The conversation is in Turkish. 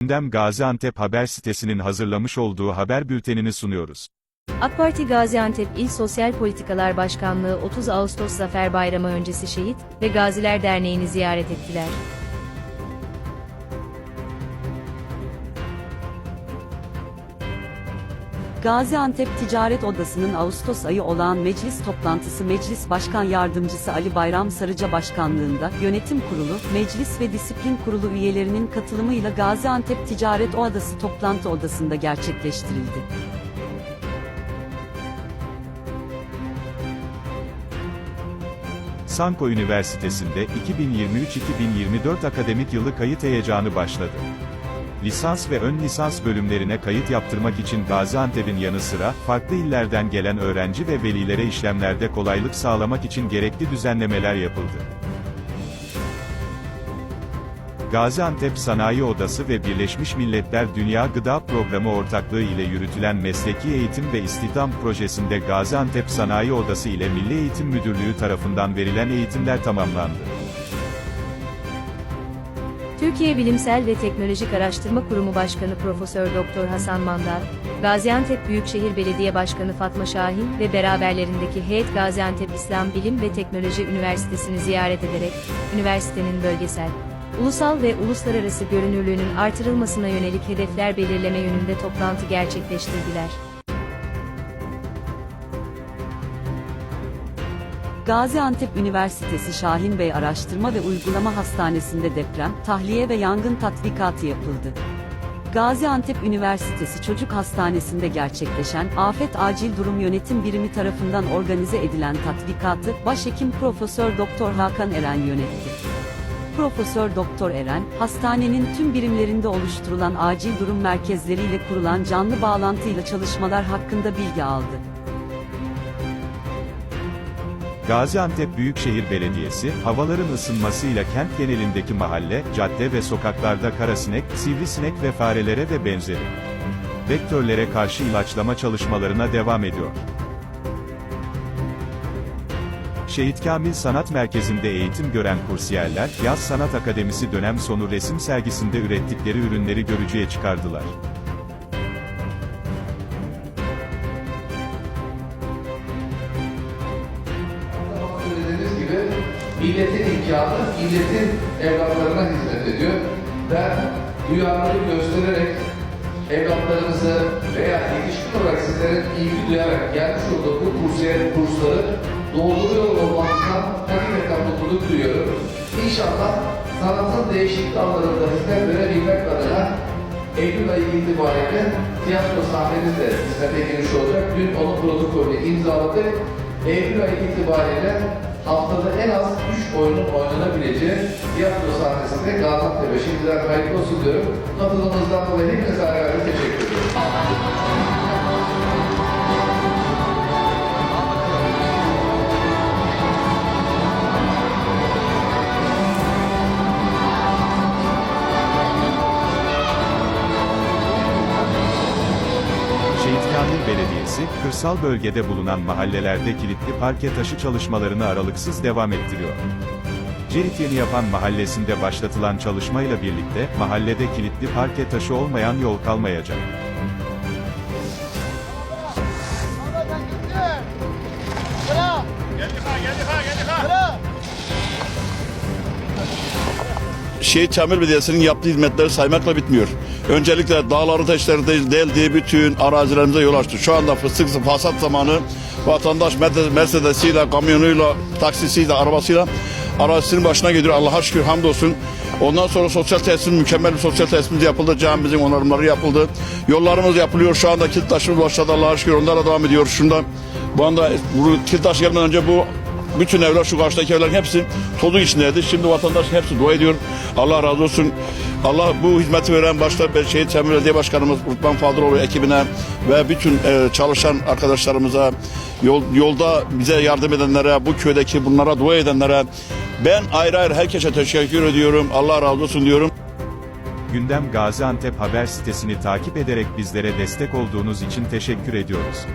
Gündem Gaziantep Haber sitesinin hazırlamış olduğu haber bültenini sunuyoruz. AK Parti Gaziantep İl Sosyal Politikalar Başkanlığı 30 Ağustos Zafer Bayramı öncesi şehit ve Gaziler Derneği'ni ziyaret ettiler. Gaziantep Ticaret Odası'nın Ağustos ayı olan meclis toplantısı Meclis Başkan Yardımcısı Ali Bayram Sarıca Başkanlığında Yönetim Kurulu, Meclis ve Disiplin Kurulu üyelerinin katılımıyla Gaziantep Ticaret Odası toplantı odasında gerçekleştirildi. Sanko Üniversitesi'nde 2023-2024 akademik yılı kayıt heyecanı başladı. Lisans ve ön lisans bölümlerine kayıt yaptırmak için Gaziantep'in yanı sıra, farklı illerden gelen öğrenci ve velilere işlemlerde kolaylık sağlamak için gerekli düzenlemeler yapıldı. Gaziantep Sanayi Odası ve Birleşmiş Milletler Dünya Gıda Programı ortaklığı ile yürütülen Mesleki Eğitim ve İstihdam Projesi'nde Gaziantep Sanayi Odası ile Milli Eğitim Müdürlüğü tarafından verilen eğitimler tamamlandı. Türkiye Bilimsel ve Teknolojik Araştırma Kurumu Başkanı Profesör Doktor Hasan Mandal, Gaziantep Büyükşehir Belediye Başkanı Fatma Şahin ve beraberlerindeki heyet Gaziantep İslam Bilim ve Teknoloji Üniversitesi'ni ziyaret ederek, üniversitenin bölgesel, ulusal ve uluslararası görünürlüğünün artırılmasına yönelik hedefler belirleme yönünde toplantı gerçekleştirdiler. Gaziantep Üniversitesi Şahin Bey Araştırma ve Uygulama Hastanesi'nde deprem, tahliye ve yangın tatbikatı yapıldı. Gaziantep Üniversitesi Çocuk Hastanesi'nde gerçekleşen Afet Acil Durum Yönetim Birimi tarafından organize edilen tatbikatı Başhekim Profesör Doktor Hakan Eren yönetti. Profesör Doktor Eren, hastanenin tüm birimlerinde oluşturulan acil durum merkezleriyle kurulan canlı bağlantıyla çalışmalar hakkında bilgi aldı. Gaziantep Büyükşehir Belediyesi, havaların ısınmasıyla kent genelindeki mahalle, cadde ve sokaklarda karasinek, sivrisinek ve farelere ve benzeri vektörlere karşı ilaçlama çalışmalarına devam ediyor. Şehit Kamil Sanat Merkezi'nde eğitim gören kursiyerler, Yaz Sanat Akademisi dönem sonu resim sergisinde ürettikleri ürünleri görücüye çıkardılar. Milletin imkanı, milletin evlatlarına hizmet ediyor. Ben duyarlılık göstererek evlatlarınızı veya yetişkin olarak sizlerin ilgi duyarak gelmiş olduğu bu kursiyer kursları dolduruyor olmanızdan hakikaten mutluluk duyuyorum. İnşallah sanatın değişik dallarında hizmet verebilmek adına Eylül ayı itibariyle tiyatro sahnemiz de hizmete girmiş olacak. Dün onun protokolünü imzaladık. Eylül ayı itibariyle haftada en az 3 oyunun oynanabileceği tiyatro sahnesinde Gaziantep'e şimdiden hayırlı olsun diyorum. Katılımınızdan dolayı hepinize ayrı ayrı teşekkür ediyorum. Kamil Belediyesi, kırsal bölgede bulunan mahallelerde kilitli parke taşı çalışmalarını aralıksız devam ettiriyor. Cerit Yeni Yapan Mahallesi'nde başlatılan çalışmayla birlikte, mahallede kilitli parke taşı olmayan yol kalmayacak. Şehit Kamil Belediyesi'nin yaptığı hizmetleri saymakla bitmiyor. Öncelikle dağları taşları del- deldiği bütün arazilerimize yol açtı. Şu anda fıstık hasat zamanı vatandaş Mercedes- Mercedes'iyle, kamyonuyla, taksisiyle, arabasıyla arazisinin başına geliyor. Allah'a şükür hamdolsun. Ondan sonra sosyal tesisin mükemmel bir sosyal tesisimiz yapıldı. Camimizin onarımları yapıldı. Yollarımız yapılıyor. Şu anda kilit taşımız başladı. Allah'a şükür onlara devam ediyor. Şunda bu anda bu kilit taşı gelmeden önce bu bütün evler şu karşıdaki evlerin hepsi tozun içindeydi. Şimdi vatandaş hepsi dua ediyor. Allah razı olsun. Allah bu hizmeti veren başta Şehit Semih Belediye Başkanımız Rıdvan Fadıroğlu ekibine ve bütün e, çalışan arkadaşlarımıza yol, yolda bize yardım edenlere, bu köydeki bunlara dua edenlere ben ayrı ayrı herkese teşekkür ediyorum. Allah razı olsun diyorum. Gündem Gaziantep Haber sitesini takip ederek bizlere destek olduğunuz için teşekkür ediyoruz.